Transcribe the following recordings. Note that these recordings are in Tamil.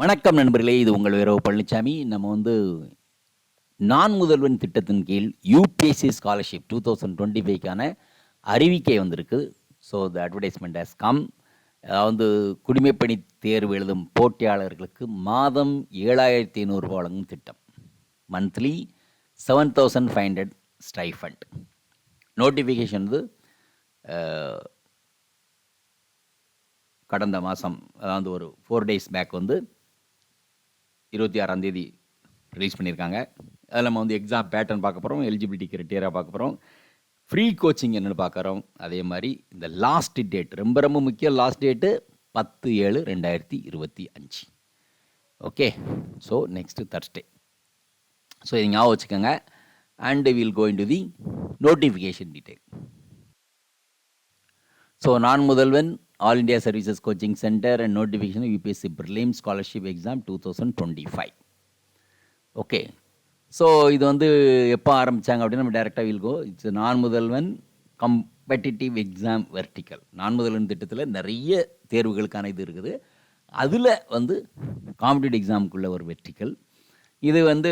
வணக்கம் நண்பர்களே இது உங்கள் வீரவு பழனிசாமி நம்ம வந்து நான் முதல்வன் திட்டத்தின் கீழ் UPSC scholarship two thousand twenty ஃபைவ்க்கான அறிவிக்கை வந்திருக்கு. So the advertisement has come அதாவது குடிமைப்பணி தேர்வு எழுதும் போட்டியாளர்களுக்கு மாதம் ஏழாயிரத்தி ஐநூறுரூவா வழங்கும் திட்டம். Monthly seven thousand five hundred stipend notification வந்து கடந்த மாதம் அதாவது ஒரு ஃபோர் டேஸ் பேக் வந்து இருபத்தி ஆறாம் தேதி ரிலீஸ் பண்ணியிருக்காங்க. அதில் நம்ம வந்து எக்ஸாம் பேட்டர்ன் பார்க்க போகிறோம் எலிஜிபிலிட்டி கிரைட்டீரியா பார்க்க போகிறோம் ஃப்ரீ கோச்சிங் என்னென்னு பார்க்குறோம். அதே மாதிரி இந்த லாஸ்ட் டேட் ரொம்ப ரொம்ப முக்கியம் லாஸ்ட் டேட்டு பத்து ஏழு ரெண்டாயிரத்தி இருபத்தி அஞ்சு. Okay so next Thursday so இது ஞாபகம் வச்சுக்கோங்க. And will going to the notification detail so Naan Mudhalvan all India services coaching centre and notification UPSC prelim scholarship exam two thousand twenty five okay so இது வந்து எப்போ ஆரம்பித்தாங்க அப்படின்னா நம்ம டேரெக்டாக வில் கோ இட்ஸ் நான் முதல்வன் கம்பெட்டிட்டிவ் எக்ஸாம் வெர்டிக்கல் நான் முதல்வன் திட்டத்தில் நிறைய தேர்வுகளுக்கான இது இருக்குது. அதில் வந்து காம்படிட்டிவ் எக்ஸாமுக்குள்ள ஒரு வெர்டிக்கல் இது வந்து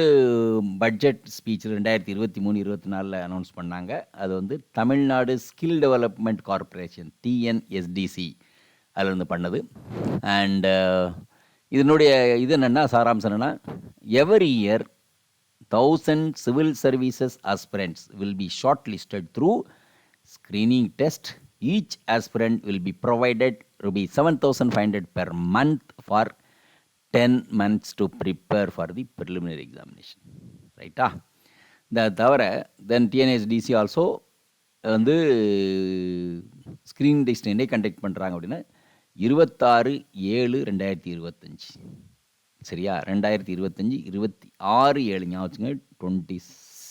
பட்ஜெட் ஸ்பீச் ரெண்டாயிரத்தி இருபத்தி மூணு இருபத்தி நாலில் அனௌன்ஸ் பண்ணாங்க. அது வந்து Tamil Nadu skill development corporation TNSDC அதில் இருந்து பண்ணது. அண்டு இதனுடைய இது என்னென்னா சாராம்சம் என்னென்னா every year thousand civil services aspirants will be shortlisted through screening test each aspirant will be provided rupee seven thousand five hundred per month for ten months to prepare for the preliminary examination ரைட்டா இந்த தவிர தென் டிஎன்எஸ்டிசி ஆல்சோ வந்து ஸ்க்ரீன் டெஸ்ட் என்ன கண்டக்ட் பண்ணுறாங்க அப்படின்னா இருபத்தாறு ஏழு ரெண்டாயிரத்தி இருபத்தஞ்சி. சரியா? ரெண்டாயிரத்தி இருபத்தஞ்சி இருபத்தி ஆறு ஏழு ஞாபகம் twenty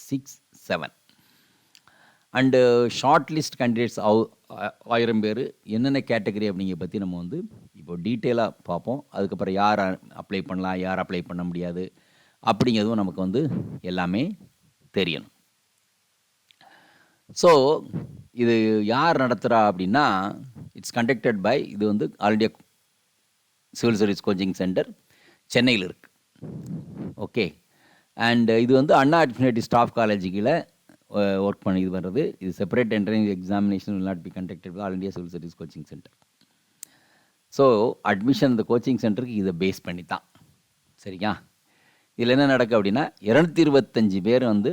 six seven and shortlist candidates ஆயிரம் பேர். என்னென்ன கேட்டகரி அப்படிங்கிற பற்றி நம்ம வந்து இப்போ டீட்டெயிலாக பார்ப்போம். அதுக்கப்புறம் யார் அப்ளை பண்ணலாம் யார் அப்ளை பண்ண முடியாது அப்படிங்கிறதும் நமக்கு வந்து எல்லாமே தெரியணும். ஸோ இது யார் நடத்துகிறா அப்படின்னா இட்ஸ் கண்டக்டட் பை இது வந்து all India civil service coaching centre சென்னையில் இருக்குது ஓகே அண்டு இது வந்து Anna administrative staff college work பண்ணி இது பண்ணுறது இது separate entrance examination will not be conducted all India civil service coaching centre so admission இந்த கோச்சிங் சென்டருக்கு இதை பேஸ் பண்ணி தான் சரியா? இதில் என்ன நடக்கும் அப்படின்னா இரநூத்தி இருபத்தஞ்சி பேர் வந்து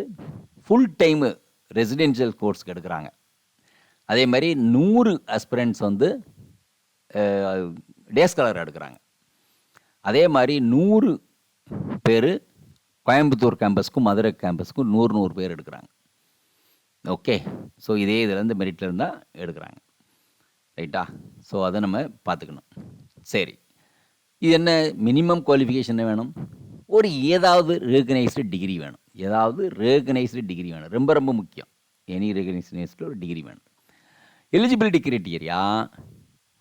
ஃபுல் டைமு ரெசிடென்ஷியல் கோர்ஸ்க்கு எடுக்கிறாங்க அதே மாதிரி நூறு அஸ்பிரண்ட்ஸ் வந்து டே ஸ்காலர் எடுக்கிறாங்க. அதே மாதிரி நூறு பேர் கோயம்புத்தூர் கேம்பஸ்க்கும் மதுரை கேம்பஸ்க்கும் நூறு நூறு பேர் எடுக்கிறாங்க. ஓகே ஸோ இதே இதுலேருந்து மெரிட்டில் இருந்தால் எடுக்கிறாங்க. ரைட்டா ஸோ அதை நம்ம பார்த்துக்கணும். சரி. இது என்ன? மினிமம் குவாலிஃபிகேஷன் வேணும்? ஒரு ஏதாவது ரெகனைஸ்டு டிகிரி வேணும். ஏதாவது ரெகனைஸ்டு டிகிரி வேணும். ரொம்ப ரொம்ப முக்கியம். எனி ரெகனைஸ்டு ஒரு டிகிரி வேணும். எலிஜிபிலிட்டி கிரைட்டீரியா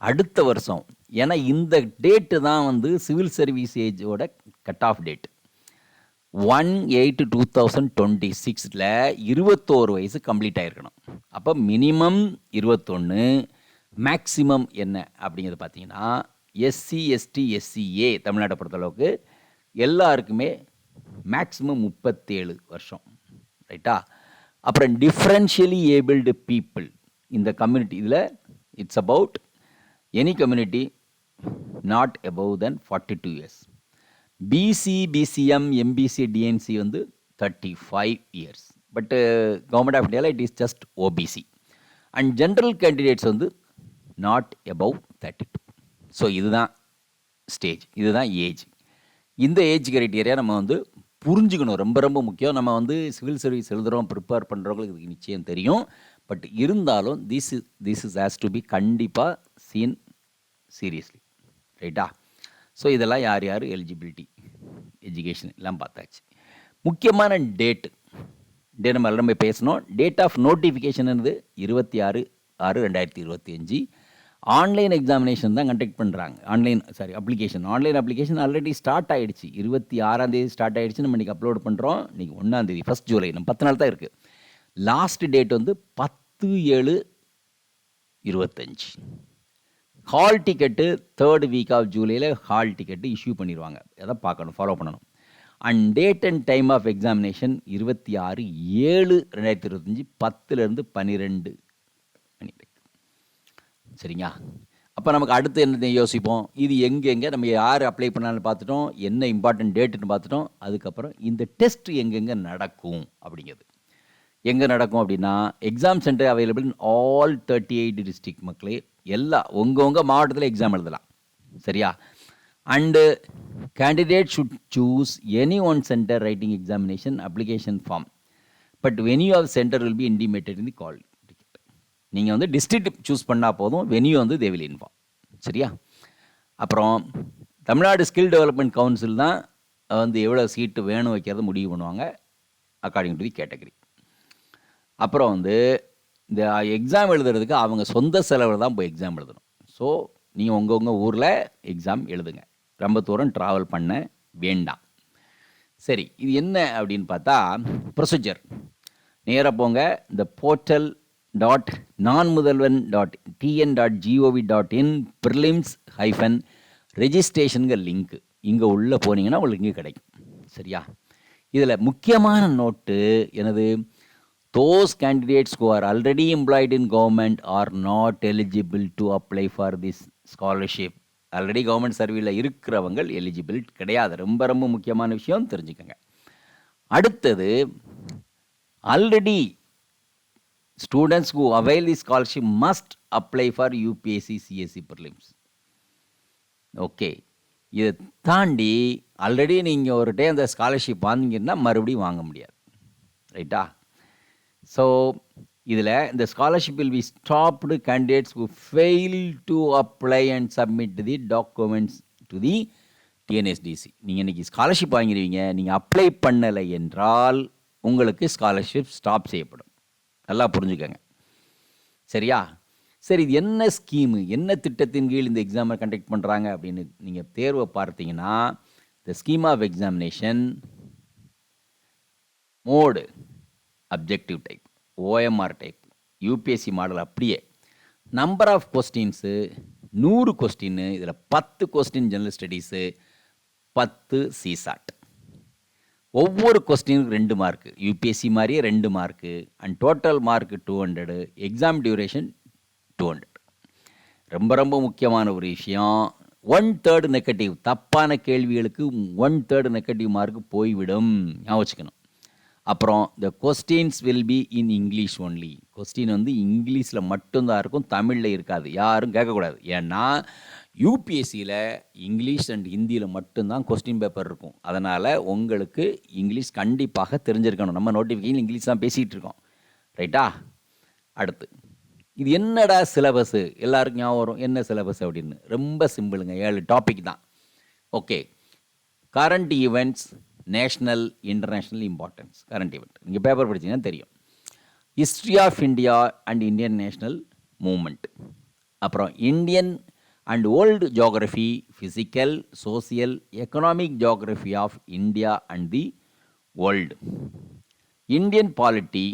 அடுத்த வருஷம். ஏன்னா இந்த டேட்டு தான் வந்து civil service ஏஜோட cut off date one eight two thousand twenty சிக்ஸில் இருபத்தோரு வயசு கம்ப்ளீட் ஆகிருக்கணும் அப்போ மினிமம் இருபத்தொன்று மேக்சிமம் என்ன அப்படிங்கிறது பார்த்தீங்கன்னா எஸ்சி எஸ்டி எஸ்சிஏ தமிழ்நாட்டை பொறுத்தளவுக்கு எல்லாருக்குமே மேக்ஸிமம் முப்பத்தேழு வருஷம் ரைட்டா அப்புறம் டிஃப்ரென்ஷியலி ஏபிள்டு பீப்புள் இந்த கம்யூனிட்டி இதில் it's about any community not above then forty two years BC BCM MBC DNC வந்து thirty five years but government of இந்தியாவில் it is just OBC and general candidates வந்து not above thirty two so இதுதான் ஸ்டேஜ் இதுதான் ஏஜ் இந்த ஏஜ் கிரைட்டீரியா நம்ம வந்து புரிஞ்சுக்கணும். ரொம்ப ரொம்ப முக்கியம். நம்ம வந்து சிவில் சர்வீஸ் எழுதுகிறோம் ப்ரிப்பேர் பண்ணுறவங்களுக்கு இதுக்கு நிச்சயம் தெரியும். பட் இருந்தாலும் this is this is has to be கண்டிப்பாக சீன் சீரியஸ்லி ரைட்டா ஸோ இதெல்லாம் யார் யார்? எலிஜிபிலிட்டி எஜுகேஷன் எல்லாம் பார்த்தாச்சு. முக்கியமான டேட்டு டே நம்ம எல்லாமே பேசணும். டேட் ஆஃப் நோட்டிஃபிகேஷன் இருபத்தி ஆறு ஆறு ரெண்டாயிரத்தி இருபத்தி அஞ்சு. ஆன்லைன் எக்ஸாமினேஷன் தான் கண்டக்ட் பண்ணுறாங்க online sorry application online application already start ஆகிடுச்சு இருபத்தி ஆறாந்தேதி ஸ்டார்ட் ஆகிடுச்சு நம்ம இன்றைக்கி அப்லோட் பண்ணுறோம் இன்றைக்கி ஒன்றாந்தேதி ஃபஸ்ட் ஜூலை நம்ம பத்து நாள் தான் இருக்குது லாஸ்ட் டேட் வந்து பத்து ஏழு இருபத்தஞ்சி. Hall ticket third week of ஜூலையில் ஹால் டிக்கெட்டு இஷ்யூ பண்ணிடுவாங்க. அதை பார்க்கணும்? ஃபாலோ பண்ணணும். And date and time of examination இருபத்தி ஆறு ஏழு ரெண்டாயிரத்தி இருபத்தஞ்சி பத்துலேருந்து பன்னிரெண்டு. சரிங்களா? அப்போ நமக்கு அடுத்து என்ன யோசிப்போம். இது எங்கெங்கே நம்ம யார் அப்ளை பண்ணாலும் பார்த்துட்டோம் என்ன இம்பார்ட்டன்ட் டேட்டுன்னு பார்த்துட்டோம் அதுக்கப்புறம் இந்த டெஸ்ட் எங்கெங்கே நடக்கும் அப்படிங்கிறது. எங்கே நடக்கும் அப்படின்னா exam centre available in all thirty eight district மக்களே எல்லா உங்கள் உங்கள் மாவட்டத்தில் எக்ஸாம் எழுதலாம். சரியா? And candidate should choose any one centre writing examination application form but venue of centre will be intimated in the call நீங்கள் வந்து டிஸ்ட்ரிக்ட் சூஸ் பண்ணால் போதும் வென்யூ வந்து தேவில் இன்ஃபார்ம் சரியா? அப்புறம் தமிழ்நாடு ஸ்கில் டெவலப்மெண்ட் கவுன்சில் தான் வந்து எவ்வளோ சீட்டு வேணும் வைக்கிறத முடிவு பண்ணுவாங்க அக்கார்டிங் டு தி கேட்டகரி அப்புறம் வந்து இந்த எக்ஸாம் எழுதுறதுக்கு அவங்க சொந்த செலவில் தான் போய் எக்ஸாம் எழுதணும். ஸோ நீங்கள் உங்கள் உங்கள் ஊரில் எக்ஸாம் எழுதுங்க. ரொம்ப தூரம் ட்ராவல் பண்ண வேண்டாம். சரி இது என்ன அப்படின்னு பார்த்தா ப்ரொசீஜர் நேராக போங்க இந்த portal dot Naan Mudhalvan dot TN dot GOV dot in prelims hyphen ரெஜிஸ்ட்ரேஷனுங்க link இங்கே உள்ளே போனீங்கன்னா உங்களுக்கு இங்கே கிடைக்கும். சரியா? இதில் முக்கியமான நோட்டு எனது those candidates who are already employed in government are not eligible to apply for this scholarship already government சர்வீஸில் இருக்கிறவங்க எலிஜிபிள் கிடையாது. ரொம்ப ரொம்ப முக்கியமான விஷயம் தெரிஞ்சுக்கோங்க. அடுத்தது already students who avail the scholarship must apply for UPSC CSC prelims okay இதை தாண்டி ஆல்ரெடி நீங்கள் ஒரு டே அந்த ஸ்காலர்ஷிப் வாங்கிங்கன்னா மறுபடியும் வாங்க முடியாது. ரைட்டா ஸோ இதில் இந்த scholarship will be stopped candidates who fail to apply and submit the documents to the TNSDC நீங்கள் இன்றைக்கி ஸ்காலர்ஷிப் வாங்கிடுவீங்க நீங்கள் அப்ளை பண்ணலை என்றால் உங்களுக்கு ஸ்காலர்ஷிப் ஸ்டாப் செய்யப்படும். நல்லா புரிஞ்சுக்கங்க. சரியா? சரி இது என்ன ஸ்கீமு? என்ன திட்டத்தின் கீழ் இந்த எக்ஸாமை கண்டக்ட் பண்ணுறாங்க அப்படின்னு நீங்கள் தேர்வை பார்த்தீங்கன்னா the scheme of examination mode objective type OMR type UPSC model அப்படியே நம்பர் ஆஃப் கொஸ்டின்ஸு நூறு கொஸ்டின்னு இதில் பத்து கொஸ்டின் ஜெனரல் ஸ்டடீஸு பத்து சிசாட் ஒவ்வொரு கொஸ்டினுக்கு ரெண்டு மார்க்கு யூபிஎஸ்சி மாதிரியே ரெண்டு mark and total mark two hundred exam duration two hundred ரொம்ப ரொம்ப முக்கியமான ஒரு விஷயம். ஒன் தேர்டு நெகட்டிவ் தப்பான கேள்விகளுக்கு ஒன் தேர்டு நெகட்டிவ் மார்க்கு போய்விடும். யோசிக்கணும் வச்சுக்கணும். அப்புறம் the questions will be in English only question வந்து இங்கிலீஷில் மட்டும்தான் இருக்கும் தமிழில் இருக்காது. யாரும் கேட்கக்கூடாது. ஏன்னா யூபிஎஸ்சியில் இங்கிலீஷ் அண்ட் ஹிந்தியில் மட்டும்தான் கொஸ்டின் பேப்பர் இருக்கும். அதனால் உங்களுக்கு இங்கிலீஷ் கண்டிப்பாக தெரிஞ்சிருக்கணும். நம்ம நோட்டிஃபிகேஷன் இங்கிலீஷ் தான் பேசிகிட்டு இருக்கோம். ரைட்டா அடுத்து. இது என்னடா சிலபஸ்ஸு எல்லாருக்கும் ஞாபகம் வரும். என்ன சிலபஸ் அப்படின்னு? ரொம்ப சிம்பிளுங்க ஏழு டாபிக் தான். Okay current events national international importance current event நீங்கள் பேப்பர் படிச்சீங்கன்னா தெரியும். History of India and Indian national movement அப்புறம் Indian and old geography physical social economic geography of India and the world Indian polity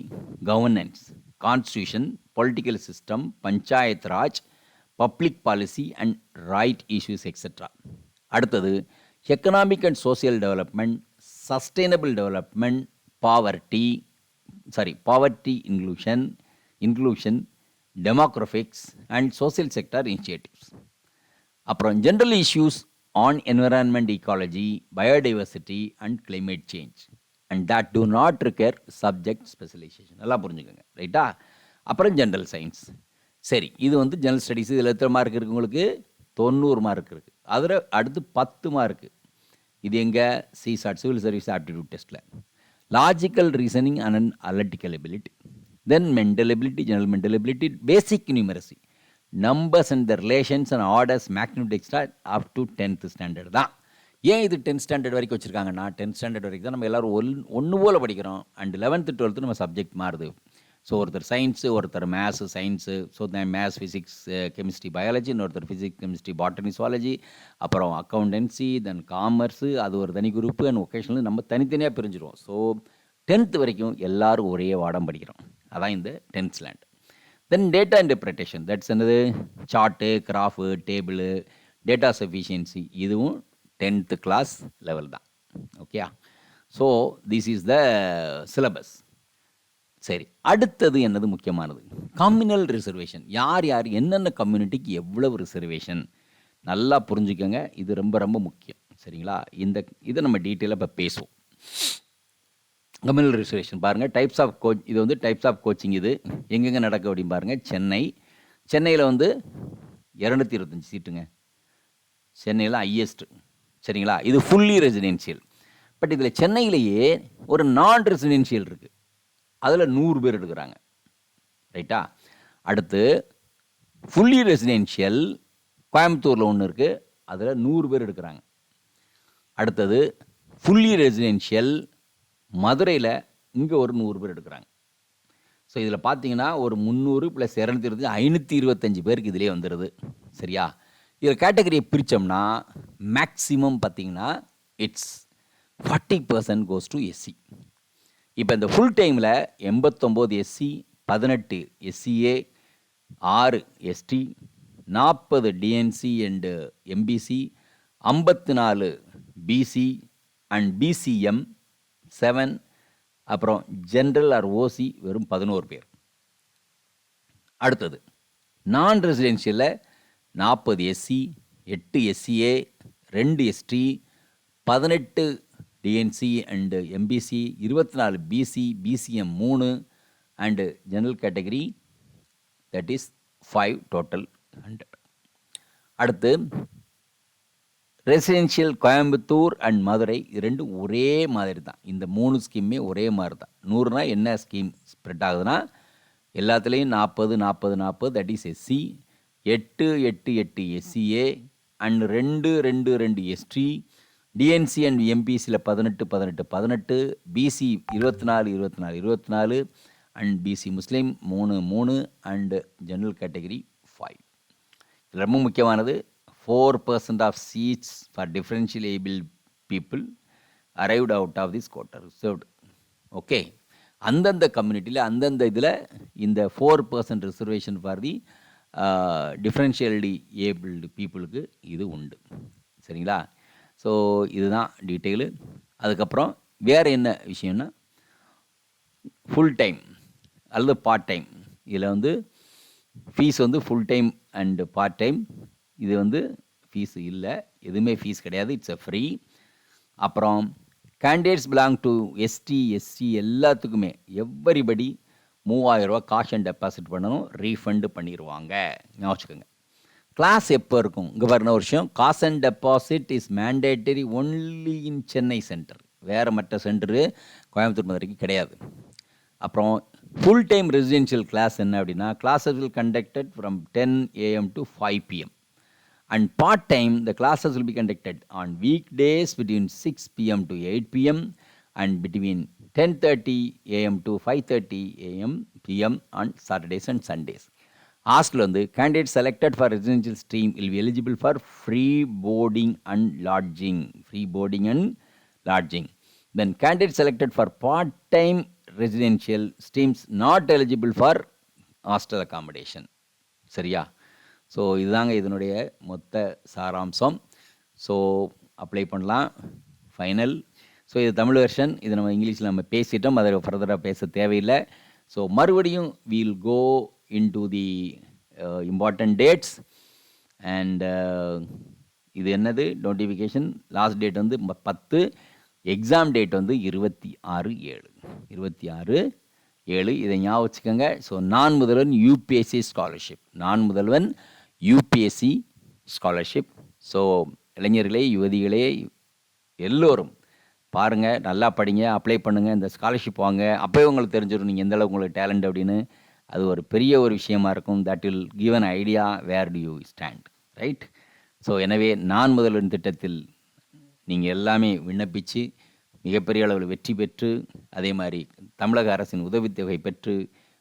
governance constitution political system panchayat raj public policy and right issues etcetera அடுத்தது economic and social development sustainable development poverty sorry poverty inclusion inclusion demographics and social sector initiatives அப்புறம் general issues on environment ecology biodiversity and climate change and that do not require subject specialisation நல்லா புரிஞ்சுக்கோங்க. ரைட்டா அப்புறம் ஜென்ரல் சயின்ஸ் சரி இது வந்து ஜென்ரல் ஸ்டடீஸ் இதில் எத்தனை மார்க் இருக்குது உங்களுக்கு? தொண்ணூறு மார்க் இருக்குது அதில் அடுத்து பத்து மார்க்கு இது எங்கே? சிசாட் சிவில் சர்வீஸ் ஆப்டிடியூட் டெஸ்ட்டில் logical reasoning and analytical ability then mental ability general mental ability basic numeracy numbers and the relations and orders magnitude up to tenth standard தான். ஏன் இது டென்த் ஸ்டாண்டர்ட் வரைக்கும் வச்சுருக்காங்கன்னா டென்த் ஸ்டாண்டர்ட் வரைக்கும் தான் நம்ம எல்லோரும் ஒன் ஒன்று போல் படிக்கிறோம். அண்ட் லெவன்த்து டுவெல்த்து நம்ம சப்ஜெக்ட் மாறுது. ஸோ ஒருத்தர் சயின்ஸு ஒருத்தர் maths science so maths physics chemistry biology இன்னொருத்தர் ஃபிசிக்ஸ் கெமிஸ்ட்ரி பாட்டனி சுவாலஜி அப்புறம் அக்கௌண்டன்சி தென் காமர்ஸு அது ஒரு தனி குரூப்பு அண்ட் ஒகேஷனல் நம்ம தனித்தனியாக பிரிஞ்சிடுவோம் ஸோ டென்த்து வரைக்கும் எல்லாரும் ஒரே வாடம் படிக்கிறோம். அதான் இந்த tenth standard then data interpretation that's என்னது? Chart graph table data sufficiency இதுவும் டென்த்து கிளாஸ் லெவல் தான். Okay so this is the syllabus சரி அடுத்தது என்னது முக்கியமானது? கம்யூனல் ரிசர்வேஷன் யார் யார் என்னென்ன கம்யூனிட்டிக்கு எவ்வளவு ரிசர்வேஷன் நல்லா புரிஞ்சுக்கோங்க. இது ரொம்ப ரொம்ப முக்கியம். சரிங்களா? இந்த இதை நம்ம டீட்டெயிலாக இப்போ பேசுவோம். கம்யூனல் ரிசர்வேஷன் பாருங்கள் டைப்ஸ் ஆஃப் கோச் இது வந்து டைப்ஸ் ஆஃப் கோச்சிங் இது. எங்கெங்கே நடக்கும் அப்படின்னு பாருங்கள் சென்னை. சென்னையில் வந்து இரநூத்தி இருபத்தஞ்சி சீட்டுங்க. சென்னையில் ஹையஸ்ட் சரிங்களா? இது ஃபுல்லி ரெசிடென்ஷியல் பட் இதில் சென்னையிலேயே ஒரு நான் ரெசிடென்ஷியல் இருக்குது அதில் நூறு பேர் எடுக்கிறாங்க. ரைட்டா அடுத்து ஃபுல்லி ரெசிடென்ஷியல் கோயம்புத்தூரில் ஒன்று இருக்குது அதில் நூறு பேர் எடுக்கிறாங்க. அடுத்தது ஃபுல்லி ரெசிடென்ஷியல் மதுரையில் இங்கே ஒரு நூறு பேர் எடுக்கிறாங்க. ஸோ இதில் பார்த்தீங்கன்னா ஒரு முந்நூறு ப்ளஸ் இரநூத்தி இருபத்தஞ்சி ஐநூற்றி இருபத்தஞ்சி பேருக்கு இதிலே வந்துடுது சரியா? இதில் கேட்டகரியை பிரித்தோம்னா மேக்ஸிமம் பார்த்தீங்கன்னா it's forty percent goes to SC இப்போ இந்த ஃபுல் டைமில் எண்பத்தொம்போது எஸ்சி பதினெட்டு எஸ்சிஏ ஆறு எஸ்டி நாற்பது டிஎன்சி அண்டு எம்பிசி ஐம்பத்து நாலு பிசி அண்ட் பிசிஎம் செவன் அப்புறம் ஜென்ரல் ஆர் ஓசி வெறும் பதினோரு பேர். அடுத்தது நான் ரெசிடென்ஷியலில் நாற்பது எஸ்சி எட்டு எஸ்சிஏ ரெண்டு எஸ்டி பதினெட்டு டிஎன்சி அண்டு எம்பிசி இருபத்தி நாலு பிசி பிசிஎம் மூணு and general category that is five total hundred அடுத்து ரெசிடென்ஷியல் கோயம்புத்தூர் அண்ட் மதுரை ரெண்டு ரெண்டும் ஒரே மாதிரி தான். இந்த மூணு ஸ்கீமே ஒரே மாதிரி தான். நூறுனா என்ன ஸ்கீம் ஸ்ப்ரெட் ஆகுதுன்னா எல்லாத்துலேயும் நாற்பது நாற்பது நாற்பது தட் இஸ் எஸ்சி எட்டு எட்டு எட்டு எஸ்சிஏ அண்ட் ரெண்டு ரெண்டு ரெண்டு எஸ்டி டிஎன்சி அண்ட் எம்பிசியில் பதினெட்டு பதினெட்டு பதினெட்டு பிசி இருபத்தி நாலு இருபத்தி நாலு இருபத்தி நாலு அண்ட் பிசி முஸ்லீம் மூணு மூணு அண்டு ஜென்ரல் கேட்டகரி ஃபைவ் ரொம்ப முக்கியமானது. Four percent of seats for differential able people arrived out of this quota reserved okay அந்தந்த கம்யூனிட்டியில் அந்தந்த இதில் இந்த four percent reservation for the differentially abled பீப்புளுக்கு இது உண்டு. சரிங்களா? ஸோ இதுதான் டீட்டெயிலு அதுக்கப்புறம் வேறு என்ன விஷயம்னா ஃபுல் டைம் அல்லது பார்ட் டைம் இதில் வந்து ஃபீஸ் வந்து full time and part time இது வந்து ஃபீஸ் இல்லை. எதுவுமே ஃபீஸ் கிடையாது. இட்ஸ் அ ஃப்ரீ அப்புறம் candidates belong to ST SC எல்லாத்துக்குமே. எவ்வரிபடி மூவாயிரரூவா காஷ் அண்ட் டெபாசிட் பண்ணணும். ரீஃபண்டு பண்ணிடுவாங்க வச்சுக்கோங்க. கிளாஸ் எப்போ இருக்கும்? இங்கே பாருங்க ஒரு விஷயம். Caution deposit is mandatory only in Chennai centre வேறு மற்ற சென்டரு கோயம்புத்தூர் மதுரைக்கு கிடையாது. அப்புறம் ஃபுல் டைம் ரெசிடென்ஷியல் கிளாஸ் என்ன அப்படின்னா classes will conducted from ten AM to five PM and part time the classes will be conducted on weekdays between 6 pm to 8 pm and between 10:30 am to 5:30 am pm on saturdays and sundays. Hostel வந்து candidate selected for residential stream will be eligible for free boarding and lodging free boarding and lodging then candidate selected for part time residential streams not eligible for hostel accommodation சரியா? ஸோ இதுதாங்க இதனுடைய மொத்த சாராம்சம். ஸோ அப்ளை பண்ணலாம். ஃபைனல் ஸோ இது தமிழ் வெர்ஷன் இது நம்ம இங்கிலீஷில் நம்ம பேசிட்டோம். அதை ஃபர்தராக பேச தேவையில்லை. ஸோ மறுபடியும் we'll go in to the important dates and இது என்னது? நோட்டிஃபிகேஷன் லாஸ்ட் டேட் வந்து பத்து. எக்ஸாம் டேட் வந்து இருபத்தி ஆறு ஏழு. இருபத்தி ஆறு ஏழு. இதை ஞாபகம் வச்சுக்கோங்க. ஸோ நான் முதல்வன் யூபிஎஸ்சி ஸ்காலர்ஷிப் நான் முதல்வன் யூபிஎஸ்சி ஸ்காலர்ஷிப் ஸோ இளைஞர்களே யுவதிகளே எல்லோரும் பாருங்கள் நல்லா படிங்க அப்ளை பண்ணுங்கள் இந்த ஸ்காலர்ஷிப் வாங்க. அப்போயே உங்களுக்கு தெரிஞ்சிடும் நீங்கள் எந்தளவு உங்களுக்கு டேலண்ட் அப்படின்னு. அது ஒரு பெரிய ஒரு விஷயமா இருக்கும். That will given idea where do you stand right so எனவே நான் முதல்வன் திட்டத்தில் நீங்கள் எல்லாமே விண்ணப்பித்து மிகப்பெரிய அளவில் வெற்றி பெற்று அதே மாதிரி தமிழக அரசின் உதவித்தொகை பெற்று